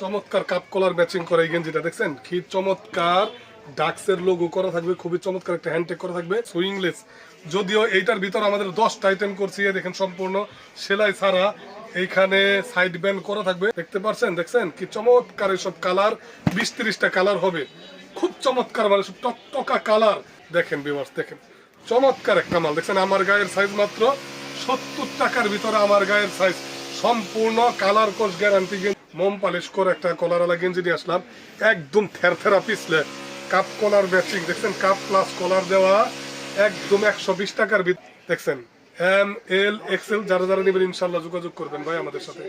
চমৎকার cup collar matching করে এই গেঞ্জিটা, দেখছেন? কি চমৎকার ডাক্সের লোগো করা থাকবে, খুবই চমৎকার একটা হ্যান্ডটেক করা থাকবে সুইংলেস যদিও এইটার ভিতর আমাদের দশটা আইটেম করছি দেখেন সম্পূর্ণ সেলাই ছাড়া। এইখানে সাইড ব্যান্ড করা থাকবে, দেখতে পাচ্ছেন দেখছেন? কি চমৎকার এসব কালার বিশ ত্রিশটা কালার হবে। খুব চমৎকার মানে সব টকটকা কালার দেখেন বিভার্স দেখেন। চমৎকার একটা মাল, দেখছেন? আমার গায়ের সাইজ মাত্র সত্তর টাকার ভিতরে আমার গায়ের সাইজ সম্পূর্ণ কালার কোর্স গ্যারান্টি মোম পালিশ করে একটা কলারওয়ালা গেঞ্জি নিয়ে আসলাম। একদম থেরথেরা পিছলে। কাপ কলার ম্যাচিং দেখছেন? কাপ প্লাস কলার দেওয়া। একদম একশো বিশ টাকার দেখছেন? এম এল এক্সেল যারা যারা নেবেন ইনশাল্লাহ যোগাযোগ করবেন ভাই আমাদের সাথে।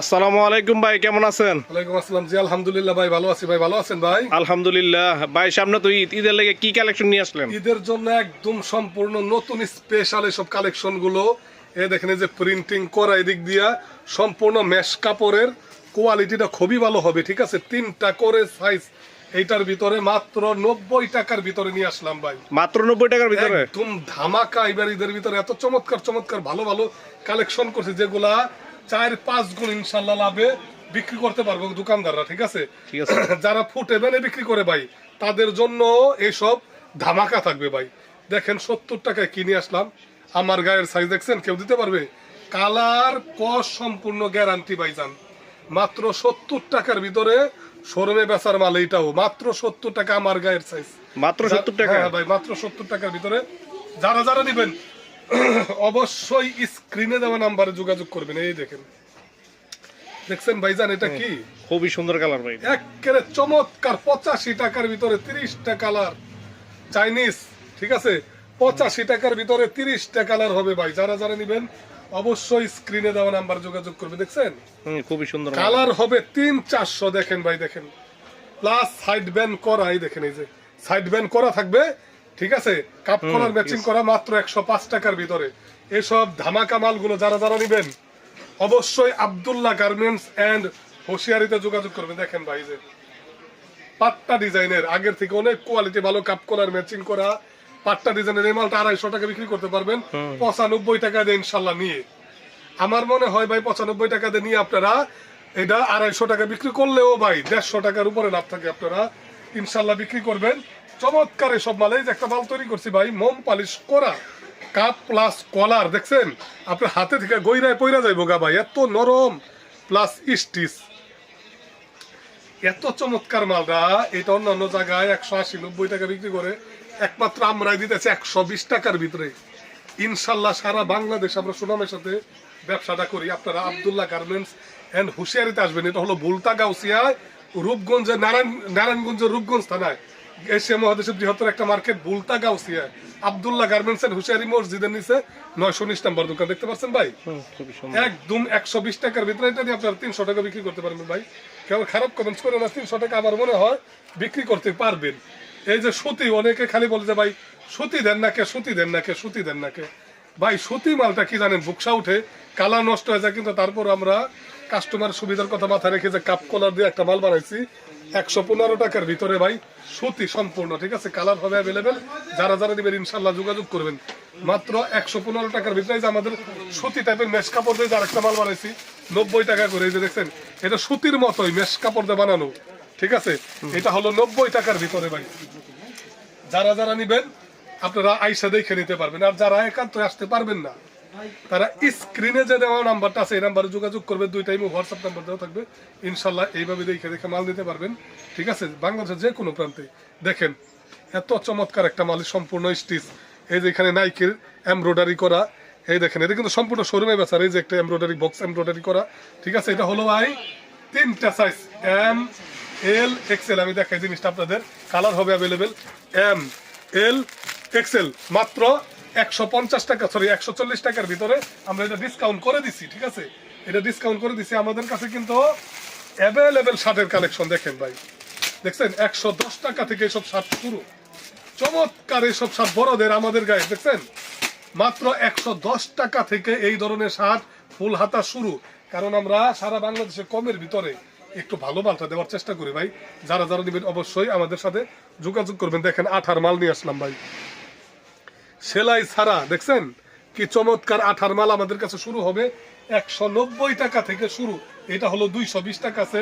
আসসালামু আলাইকুম ভাই কেমন আছেন? ওয়ালাইকুম আসসালাম। জি আলহামদুলিল্লাহ ভাই ভালো আছি ভাই। ভালো আছেন ভাই? আলহামদুলিল্লাহ। ভাই সামনে তো ঈদ ঈদের লেগে কি কালেকশন নিয়ে আসলেন? ঈদের জন্য একদম সম্পূর্ণ নতুন স্পেশাল এসব কালেকশনগুলো। এ দেখেন যে প্রিন্টিং করা এদিক দিয়া সম্পূর্ণ মেশ কাপড়ের কোয়ালিটিটা খুবই ভালো হবে ঠিক আছে? তিনটা করে সাইজ এইটার ভিতরে মাত্র নব্বই টাকার ভিতরে নিয়ে আসলাম ভাই। মাত্র নব্বই টাকার ভিতরে? একদম ধামাকা এবার ঈদের ভিতরে এত চমৎকার চমৎকার ভালো ভালো কালেকশন করছে যেগুলা চার পাঁচ গুণ ইনশাল্লাহ লাভে বিক্রি করতে পারব দোকানদাররা ঠিক আছে? যারা ফুটে বেনে বিক্রি করে ভাই তাদের জন্য এসব ধামাকা থাকবে ভাই। দেখেন সত্তর টাকায় কিনে আসলাম? আমার গায়ের সাইজ দেখছেন? কেউ দিতে পারবে? কালার কস সম্পূর্ণ গ্যারান্টি ভাই যান মাত্র সত্তর টাকার ভিতরে শোরুমে বেচার মাল এইটাও। মাত্র সত্তর টাকা আমার গায়ের সাইজ মাত্র সত্তর টাকা? হ্যাঁ ভাই মাত্র সত্তর টাকার ভিতরে। যারা যারা নিবেন অবশ্যই স্ক্রিনে দেওয়া নাম্বারে যোগাযোগ করবেন। এই দেখেন। দেখছেন ভাইজান এটা কি? খুবই সুন্দর কালার ভাই। একেবারে চমৎকার পঁচাশি টাকার ভিতরে তিরিশটা কালার চাইনিজ ঠিক আছে? পঁচাশি টাকার ভিতরে তিরিশটা কালার হবে ভাই। যারা যারা নিবেন অবশ্যই স্ক্রিনে দেওয়া নাম্বার যোগাযোগ করবে দেখছেন? খুবই সুন্দর কালার হবে তিন চারশো দেখেন ভাই দেখেন। প্লাস সাইড ব্যান করা এই দেখেন এই যে। সাইড ব্যান করা থাকবে ঠিক আছে? কাপ কলার ম্যাচিং করা মাত্র একশো পাঁচ টাকার ভিতরে। এসব ধামাকা মালগুলো যারা যারা নিবেন অবশ্যই আবদুল্লাহ গার্মেন্টস এন্ড হোশিয়ারিতে যোগাযোগ করবে। দেখেন ভাই যে। পাট্টা ডিজাইনের আগের থেকে অনেক কোয়ালিটি ভালো কাপ কলার ম্যাচিং করা। পাট্টা ডিজাইনের এই মালটা আড়াইশো টাকা বিক্রি করতে পারবেন। পঁচানব্বই টাকা দিয়ে ইনশাল্লাহ নিয়ে। আমার মনে হয় ভাই পঁচানব্বই টাকা দিয়ে নিয়ে আপনারা এটা আড়াইশো টাকা বিক্রি করলেও ভাই দেড়শো টাকার উপরে লাভ থাকে আপনারা। ইনশাল্লাহ বিক্রি করবেন। চমৎকার এসব মাল। এই যে একটা মাল তৈরি করছি ভাই মোম পালিশ করা। কাপ প্লাস কলার দেখছেন? আপনার হাতে থেকে গইরায় পইরা যাইব গা ভাই এত নরম। প্লাস স্টিচ এত চমৎকার মালটা এটা অন্যান্য জায়গায় একশো আশি, নব্বই টাকা বিক্রি করে। একমাত্র আমরাই দিতেছি একশো বিশ টাকার ভিতরে। ইনশাল্লাহ সারা বাংলাদেশ আমরা সুনামের সাথে ব্যবসাটা করি। আপনারা আবদুল্লাহ গার্মেন্টস অ্যান্ড হুশিয়ারিতে আসবেন। এটা হলো বুলতা গাউসিয়ায় রূপগঞ্জের নারায়ণ নারায়ণগঞ্জের রূপগঞ্জ থানায়। এশিয়া মহাদেশের বৃহত্তর একটা market Bulta Gausia. Abdullah garments and হুশিয়ারি মসজিদের নিচে নয়শো উনিশ নম্বর দোকান দেখতে পাচ্ছেন ভাই? একদম একশো বিশ টাকার ভিতরে এটা নিয়ে আপনারা তিনশো টাকা বিক্রি করতে পারবেন ভাই। কেউ খারাপ কমেন্টস করে না তিনশো টাকা আমার মনে হয় বিক্রি করতে পারবেন। এই যে সুতি অনেকে খালি বলে যে ভাই সুতি দেন না কে সুতি দেন না কে সুতি দেন না কে। ভাই সুতি মালটা কি জানেন বুকসা উঠে কালা নষ্ট হয়ে যায় কিন্তু তারপর আমরা কাস্টমার সুবিধার কথা মাথায় রেখে যে কাপ কলার দিয়ে একটা মাল বানাইছি একশো পনেরো টাকার ভিতরে ভাই সুতি সম্পূর্ণ ঠিক আছে? কালার হবে অ্যাভেলেবেল যারা যারা নেবেন ইনশাল্লাহ যোগাযোগ করবেন। মাত্র একশো পনেরো টাকার ভিতরে যে আমাদের সুতি টাইপের মেশ কাপড় দিয়ে যার একটা মাল বানাইছি নব্বই টাকা করে এই যে দেখছেন এটা সুতির মতোই মেশ কাপড় দিয়ে বানানো ঠিক আছে? এটা হলো নব্বই টাকার ভিতরে ভাই। যারা যারা নিবেন আপনারা আইসা দেখে নিতে পারবেন। আর যারা একান্ত আসতে পারবেন না তারা স্ক্রিনে যে দেওয়া নাম্বারটা আছে, এই নাম্বারে যোগাযোগ করবে দুই টাইমে হোয়াটসঅ্যাপ নাম্বার দেওয়া থাকবে। ইনশাল্লাহ এইভাবে দেখে দেখে মাল নিতে পারবেন। ঠিক আছে? বাংলাদেশের যে কোনো প্রান্তে। দেখেন, এত চমৎকার একটা মাল, সম্পূর্ণ স্টিচ এই যে এখানে নাইকের এমব্রয়ডারি করা। এই দেখেন, এটা কিন্তু সম্পূর্ণ শোরুমে বেচার। এই যে একটা এমব্রয়ডারি বক্স এমব্রয়ডারি করা। ঠিক আছে? এটা হলো ভাই তিনটা সাইজ এম এল এক্সেল আমি দেখাই জিনিসটা আপনাদের। কালার হবে অ্যাভেলেবেল এম এল এক্সেল মাত্র একশো পঞ্চাশ টাকা সরি একশো চল্লিশ টাকার ভিতরে আমরা এটা ডিসকাউন্ট করে দিছি, ঠিক আছে? এটা ডিসকাউন্ট করে দিছি। আমাদের কাছে কিন্তু শার্টের কালেকশন দেখেন ভাই। দেখছেন? একশো দশ টাকা থেকে শার্ট শুরু। চমৎকার শার্ট বড়দের, আমাদের গায়ে, দেখছেন? মাত্র একশো দশ টাকা থেকে এই ধরনের শার্ট ফুল হাতা শুরু। কারণ আমরা সারা বাংলাদেশে কমের ভিতরে একটু ভালো মালটা দেওয়ার চেষ্টা করি ভাই। যারা যারা নেবেন অবশ্যই আমাদের সাথে যোগাযোগ করবেন। দেখেন, আঠার মাল নিয়ে আসলাম ভাই। সেলাই ছাড়া, দেখছেন? কি চমৎকার আঠার মাল আমাদের কাছে শুরু হবে। একশো নব্বই টাকা থেকে শুরু। এটা হলো দুইশো বিশ টাকা আছে,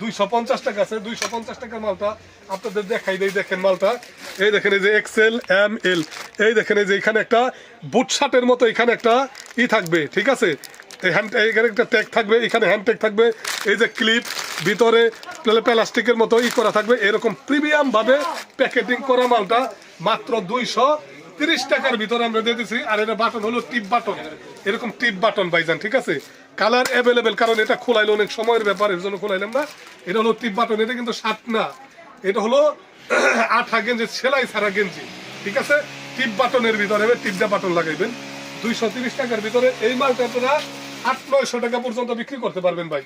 দুইশো পঞ্চাশ টাকা আছে, দুইশো পঞ্চাশ টাকার মালটা। আপনাদের দেখাই দেই, দেখেন মালটা। এই দেখেন এই যে এক্সেল এম এল এই দেখেন এই যে এখানে একটা বুট শার্টের মতো এখানে একটা ই থাকবে, ঠিক আছে? এই হ্যান্ড এখানে একটা ট্যাগ থাকবে, এখানে হ্যান্ড ট্যাগ থাকবে। এই যে ক্লিপ ভিতরে প্লাস্টিকের মতো ই করা থাকবে। এরকম প্রিমিয়াম ভাবে প্যাকেটিং করা মালটা মাত্র দুইশো তিরিশ টাকার ভিতরে আমরা দিচ্ছি আর এটা বাটন হলো টিপ বাটন। এরকম টিপ বাটন বাইজান ঠিক আছে? কালার অ্যাভেলেবেল কারণ এটা খোলাইলে অনেক সময়ের ব্যাপার, এর জন্য খোলাইলাম না। এটা হলো টিপ বাটন, এটা কিন্তু শার্ট না। এটা হলো আঠা গেঞ্জি, সেলাই ছাড়া গেঞ্জি, ঠিক আছে? টিপ বাটনের ভিতরে টিপটা বাটন লাগাইবেন। দুইশো তিরিশ টাকার ভিতরে এই মালটা আপনারা আট, নয়শো টাকা পর্যন্ত বিক্রি করতে পারবেন ভাই।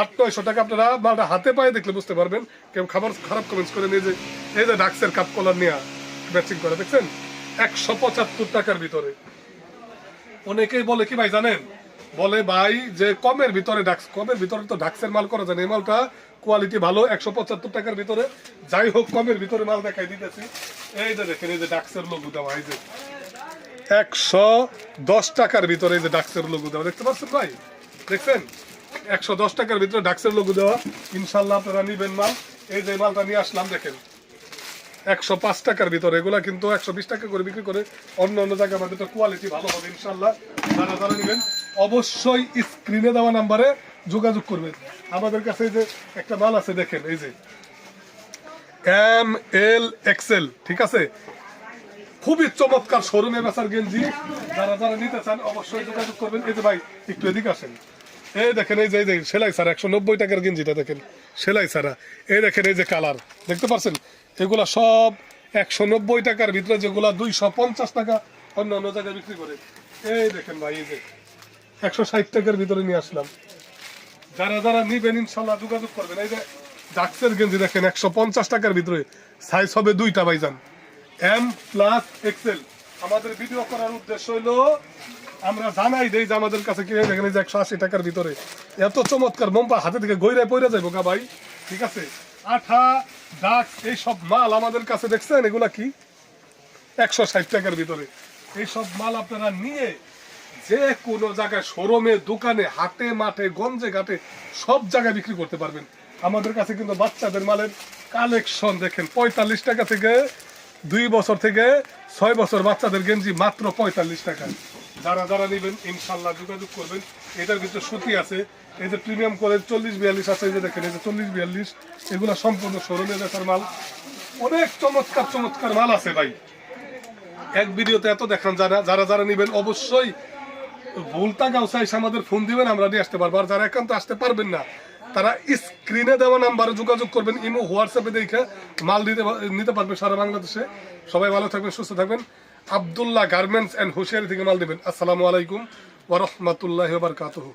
আট, নয়শো টাকা আপনারা মালটা হাতে পায়ে দেখলে বুঝতে পারবেন। কেউ খাবার খারাপ কমেন্টস করে নিয়ে যে, এই যে ডাক্সের কাপ কলার নিয়ে ম্যাচিং করে, দেখছেন? একশো পঁচাত্তর টাকার ভিতরে। অনেকেই বলে কি ভাই জানেন? বলে ভাই যে কমের ভিতরে ডাক্স কমের ভিতরে তো ডাক্সের মাল করা যায় এই মালটা কোয়ালিটি ভালো, একশো পঁচাত্তর টাকার ভিতরে। যাই হোক, কমের ভিতরে মাল দেখাই দিতেছি। এই যে দেখেন, এই যে ডাক্সের লোগো দেওয়া, এই যে একশো দশ টাকার ভিতরে এই যে ডাক্সের লোগো দেওয়া। দেখতে পাচ্ছেন ভাই? দেখছেন? একশো দশ টাকার ভিতরে ডাক্সের লোগো দেওয়া। ইনশাল্লাহ আপনারা নিবেন মাল। এই যে মালটা নিয়ে আসলাম, দেখেন। একশো পাঁচ টাকার ভিতরে। এগুলা কিন্তু একশো বিশ টাকা করে বিক্রি করে অন্য অন্য জায়গায় আমাদের তো কোয়ালিটি ভালো হবে ইনশাল্লাহ যারা যারা নেবেন, অবশ্যই স্ক্রিনে দেওয়া নাম্বারে যোগাযোগ করবেন। আমাদের কাছে যে একটা মাল আছে, দেখেন, এই যে এম এল এক্সেল ঠিক আছে? খুবই চমৎকার শোরুমে বেচার গেঞ্জি। যারা যারা নিতে চান, অবশ্যই যোগাযোগ করবেন। এই যে ভাই, একটু এদিকে আসেন। এই দেখেন, এই যে যে, সেলাই সারা, একশো নব্বই টাকার গেঞ্জিটা দেখেন। সেলাই সারা। এই দেখেন, এই যে কালার দেখতে পাচ্ছেন এগুলা সব একশো নব্বই টাকার ভিতরে যেগুলা দুইশো পঞ্চাশ টাকা অন্য অন্য জায়গায় বিক্রি করে। এই দেখেন ভাই, এই যে একশো ষাট টাকার ভিতরে নিয়ে আসলাম। যারা যারা নিবেন ইনশাল্লাহ যোগাযোগ করবেন। এই যে ডাক্সের গেঞ্জি দেখেন, একশো পঞ্চাশ টাকার ভিতরে সাইজ হবে দুইটা ভাইজান এম প্লাস এক্সেল আমাদের ভিডিও করার উদ্দেশ্য হইল, আমরা জানাই দেই যে আমাদের কাছে কি দেখেন এই যে একশো আশি টাকার ভিতরে। এত চমৎকার মোম্পা হাতে থেকে গইরায় পড়ে যাইব গা ভাই, ঠিক আছে? আঠা ডাক এই সব মাল আমাদের কাছে দেখছেন? এগুলা কি? একশো ষাট টাকার ভিতরে। এই সব মাল আপনারা নিয়ে যে কোনো জায়গায়, শোরুমে, দোকানে, হাটে, মাঠে, গঞ্জে, ঘাটে, সব জায়গায় বিক্রি করতে পারবেন। আমাদের কাছে কিন্তু বাচ্চাদের মালের কালেকশন দেখেন, পঁয়তাল্লিশ টাকা থেকে দুই বছর থেকে ছয় বছর বাচ্চাদের গেঞ্জি মাত্র পঁয়তাল্লিশ টাকা। যারা যারা নেবেন, ইনশাল্লাহ যোগাযোগ করবেন। এটার ভিতরে সুতি আছে, এই যে প্রিমিয়াম করে চল্লিশ বিয়াল্লিশ আছে, এই যে দেখেন, এই যে চল্লিশ বিয়াল্লিশ, এগুলো সম্পূর্ণ শোরুমে দেখার মাল। অনেক চমৎকার চমৎকার মাল আছে ভাই। এক ভিডিওতে এত দেখান, যারা যারা যারা নেবেন, অবশ্যই ভুলতা গাউসা এসে আমাদের ফোন দিবেন, আমরা নিয়ে আসতে পারব। আর যারা একান্ত আসতে পারবেন না, তারা স্ক্রিনে দেওয়া নাম্বারে যোগাযোগ করবেন, ইমো, হোয়াটসঅ্যাপে দেখে মাল দিতে নিতে পারবে সারা বাংলাদেশে। সবাই ভালো থাকবেন, সুস্থ থাকবেন। আবদুল্লাহ গার্মেন্টস অ্যান্ড হুশিয়ারি থেকে মাল দেবেন। আসসালামু আলাইকুম ওরহমতুল্লাহ বারকাতুহু।